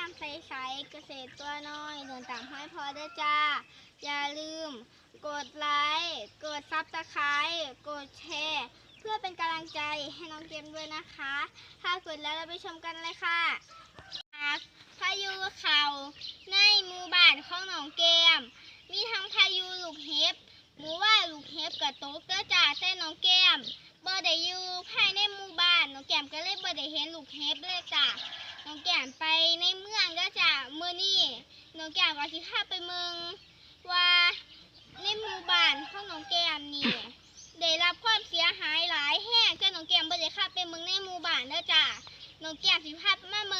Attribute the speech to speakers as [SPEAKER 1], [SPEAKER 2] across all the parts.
[SPEAKER 1] ยาใส่ใช้เกษตรตัวน้อยหนุนตามห้อยพอได้จ้า อย่าลืม กดไลค์กดซับสไครต์กดแชร์ เพื่อเป็นกำลังใจให้น้องเกมด้วยนะคะ ถ้ากดแล้วเราไปชมกันเลยค่ะพายุเขาในมูบานของน้องเกม มีทั้งพายุลูกเห็บมูว่าลูกเห็บกับต๊กก็จ่าเต้หน้องเกมบ่ได้อยู่ภายในมูบานน้องเกมก็เลยบ่ได้เห็นลูกเห็บเลยจ้า น้องแก้มไปในเมืองก็จะเมื่อนี่น้องแก้มก็สิพาไปเมืองว่าในหมู่บ้านของน้องแก้มนี่ได้รับความเสียหายหลายแห่งจ้าน้องแก้มบ่ได้ข้าไปเมืองในหมู่บ้านเด้อจ้าน้องแก้มสิพามาเมือ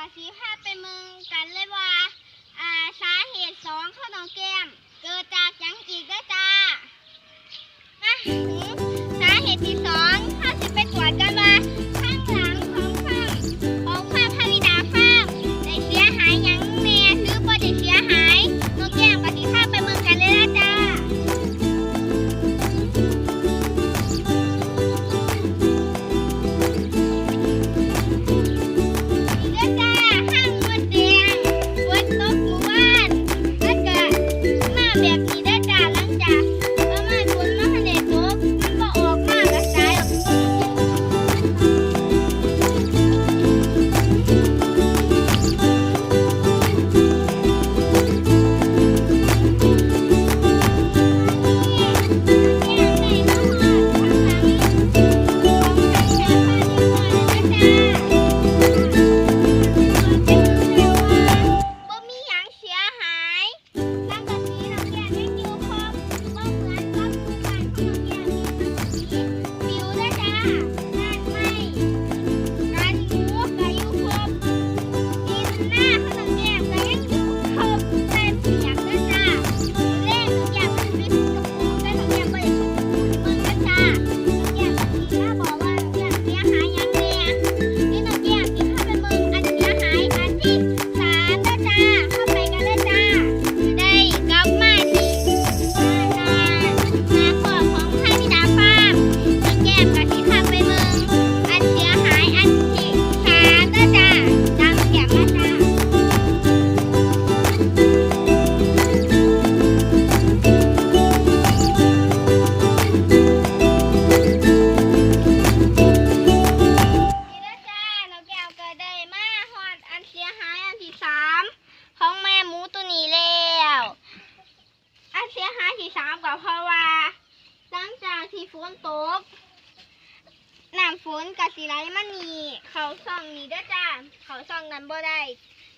[SPEAKER 1] ก็สีภาเป็นมึงกันเลยว่า อ่าสาเหตุสองข้อวหนองแก้ม เกิดจากยังอีกด้จ้ามาถึสาเหตุที่สอง นี้ด้วยจ้าเขาซ่องนั้นบ่ได้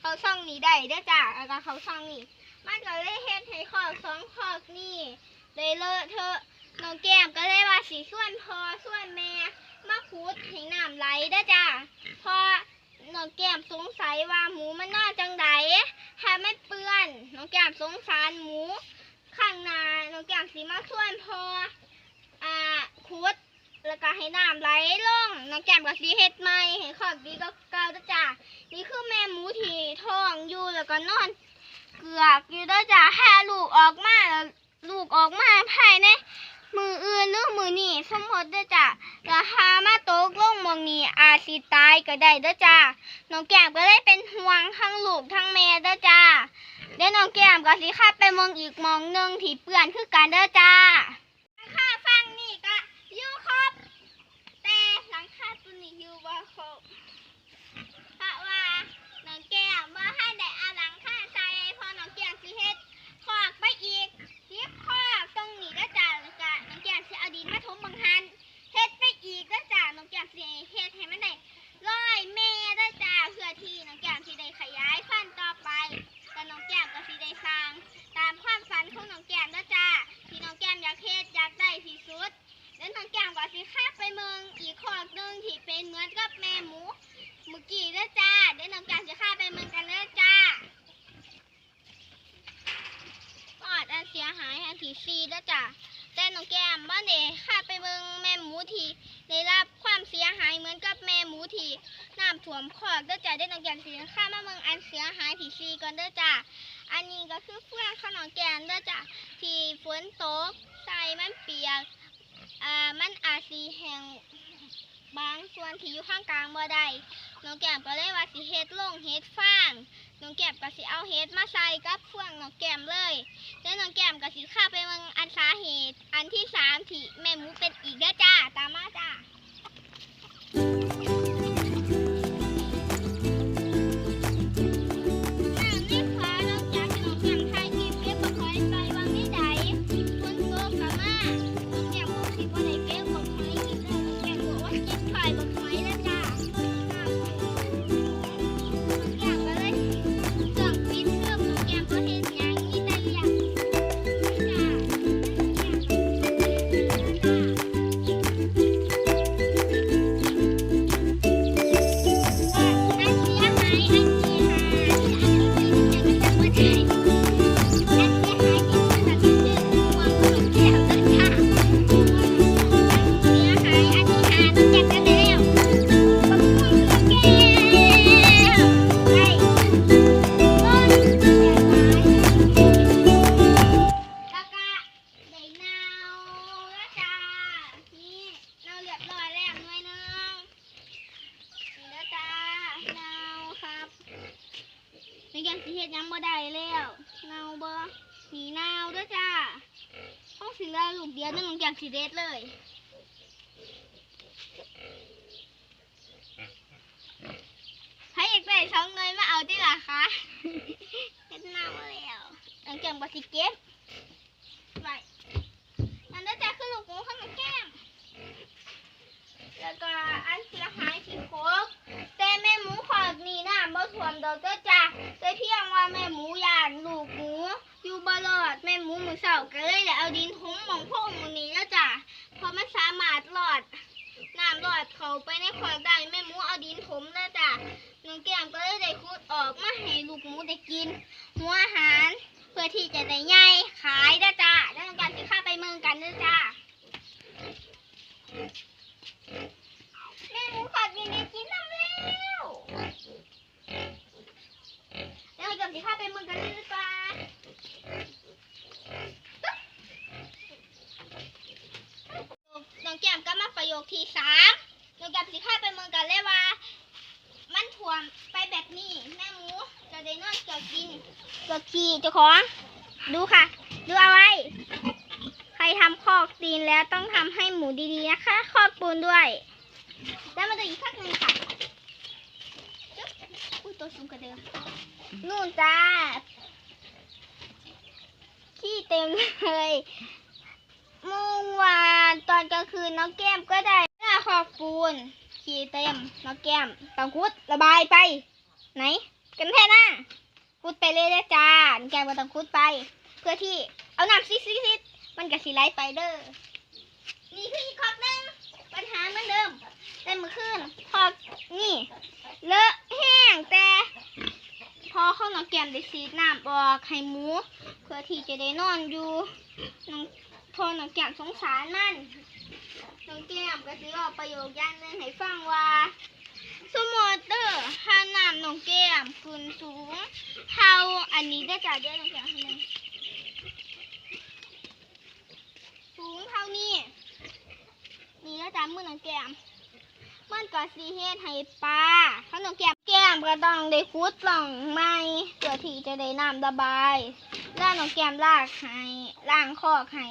[SPEAKER 1] เขาซ่องนี้ได้ด้วยจ้าแล้วก็เขาซ่องนี้มันก็เลยเฮ็ดให้ขอกสองคอกนี่เลยเลอะเทอะน้องแก้มก็เลยว่าสีส่วนพอส่วนแม่มาขุดให้น้ำไหลด้วยจ้าพอน้องแก้มสงสัยว่าหมูมันน่าจังไดถ้าไม่เปื้อนน้องแก้มสงสารหมูข้างใน แล้วก็ให้น้ำไหลลงน้องแก้มก็สีเฮ็ดใหม่ให้ขอบดีก็เก่าเด้จ้านี่คือแม่หมูที่ท้องอยู่แล้วก็นอน เกือกอยู่เด้อจ้าแห่ลูกออกมาแล้วลูกออกมาภายในมืออื่นหรือมือนี่สมมติเด้อจ้าแล้วหามาตกลงมองนี้อาจสิตายก็ได้เด้อจ้าน้องแก้มก็เลยเป็นห่วงทั้งลูกทั้งแม่เด้อจ้าเดี๋ยวน้องแก้มก็สิขับไปมองอีกมองหนึ่งที่เปื่อนคือกันเด้อจ้าค่าฟังนี่ก็อยู่ครบ แต่หลังคาตัว นี้อ นี้ก็คือเฟื่องขนมแกมเด้อจ้าที่ฝนตกใส่มันเปียกอ่ามันอาจสีแห้งบางส่วนที่อยู่ข้างกลางบ่ได้น้องแก้มก็เลยว่าสิเฮ็ดลงเฮ็ดฟางน้องแก้มก็สิเอาเฮ็ดมาใส่กับเฟืองน้องแก้มเลยแล้วน้องแก้มก็สิข้าไปเมืองอันสาเหตุ อันที่สามที่แม่หมูเป็นอีกเด้อจ้า ตามมาจ้า ยังบ่ได้แล้วเนาบ่นี่นาด้อจ้าห้องสิเหลือลูกเดียวนึงของแกงสิเด็ดเลยให้อีกไปสองเงินมาเอาที่ละคะเฮ็ดหน้าแล้วหลังจากบสิเก็บไปอันนั้นจะคือลูกหมูข้าวมันแก้มแล้วก็อันสียหายที่โคกแต่แม่หมูขอกนี่น้ำบ่ท่วมดอกเจ้ะ เพียงว่าแม่หมูย่านลูกหมูอยู่บ่อดแม่หมูมือเสาก็เลยได้เอาดินถมหมองพวกหมูนี้แล้วจ้ะพราะมันสามารถรอดน้ำรอดเขาไปในขอกได้แม่หมูเอาดินถมแล้วจ้ะน้องแก้มก็เลยได้ขุดออกมาให้ลูกหมูได้กิน หัวอาหาร เพื่อที่จะได้ใหญ่ขายเด้อจ้าแล้วน้องแก้มสิข้าไปเมืองกันเด้อจ้าแม่หมูขอกินได้กินน้ำแล้ว แล้วข้าไปเมืองกันเลยดีกว่าน้องแก้มก็มาประโยคที่สามน้องแก้มสิข้าไปเมืองกันเลยว่า มันถ่วมไปแบบนี้แม่หมูจะได้นอนเกี่ยวกินเกี่ยวขี่เจ้าของ ดูค่ะ ดูเอาไว้ ใครทำคอกตีนแล้วต้องทำให้หมูดีๆนะคะ คอกปูนด้วย แล้วมาดูอีกข้างหนึ่งค่ะ ตัวสูงกว่าเดิมนู่นจ้าขี้เต็มเลยเมื่อวานตอนกลางคืนน้องแก้มก็ได้หน้าคอกปูนขี่เต็มน้องแก้มต้องคุดระบายไป ไหน กันแท่หน้าคุดไปเลยเด้อจ้าน้องแก้มก็ต้องคุดไป เพื่อที่เอาน้ำซิซิซิมันก็สิไหลไปเด้อนี่คืออีกขอบหนึง ปัญหาเหมือนเดิม แต่เมื่อคืนพอนี่ เลอะแห้งแต่ พอเข้าน้องแก้มได้ซีดน้ำออกให้หมู เพื่อที่จะได้นอนอยู่น้องพอน้องแก้มสงสารมันน้องแก้มก็สิบอกประโยคย่างหนึงให้ฟังว่าสมมติเด้อถ้าน้ำน้องแก้มขึ้นสูงเท่าอันนี้ได้จากเด้อน้องแก้มให้มันสูงเท่านี้ ก็จะมือน้องแก้มมันก็สีเฮ็ดให้ปลาถ้าน้องแก้มแก้มก็ต้องได้ขุดปล่องใหม่เพื่อที่จะได้น้ำระบายแล้วน้องแก้มลากให้ล้างคอกให้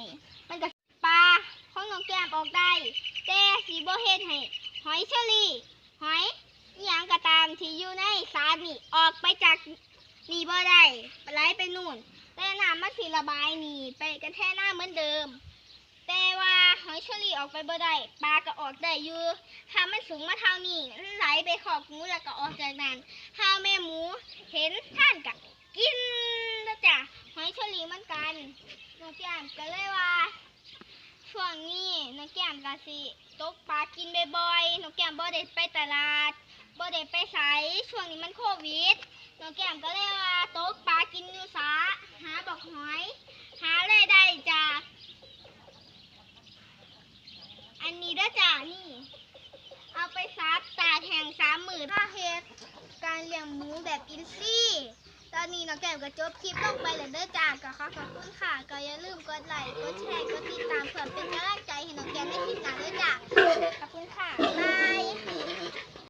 [SPEAKER 1] มันก็ปลาของน้องแก้มออกได้แต่สีบ่เฮ็ดให้หอยเชอรี่หอยอหยังก็ตามที่อยู่ในสารนี่ออกไปจากนี่บ่ได้ไหลไปนู่นแต่น้ำมันสิระบายนี่ไปกระแทกหน้าเหมือนเดิม แต่ว่าหอยเชอรี่ออกไปบ่ได้ปลาก็ออกได้อยู่ถ้ามันสูงมาเท่านี้มันไหลไปขอบหมูแล้วก็ออกจากนั้นถ้าแม่หมูเห็นท่านก็กินแล้วจ้ะหอยเชอรี่มันกันน้องแก้มก็เลยว่าช่วงนี้น้องแก้มก็สิตกปลากินบ่อยๆน้องแก้มบ่ได้ไปตลาดบ่ได้ไปไสช่วงนี้มันโควิดน้องแก้มก็เลยว่าตกปลากินอยู่สาหาบอกหอย หารายได้จาก อันนี้ด้วยจ้ะนี่ เอาไปซับตากแห้งสามหมื่นถ้าเฮ็ดการเลี้ยง หมูแบบอินซี่ ตอนนี้น้องแก้มก็จบคลิปลงไปแล้วเด้อจ้าก็ขอขอบคุณค่ะ ก็อย่าลืมกดไลค์ กดแชร์ กดติดตามเพื่อเป็นกำลังใจให้น้องแก้มในคลิปหน้าด้วยจ้าขอบคุณค่ะบาย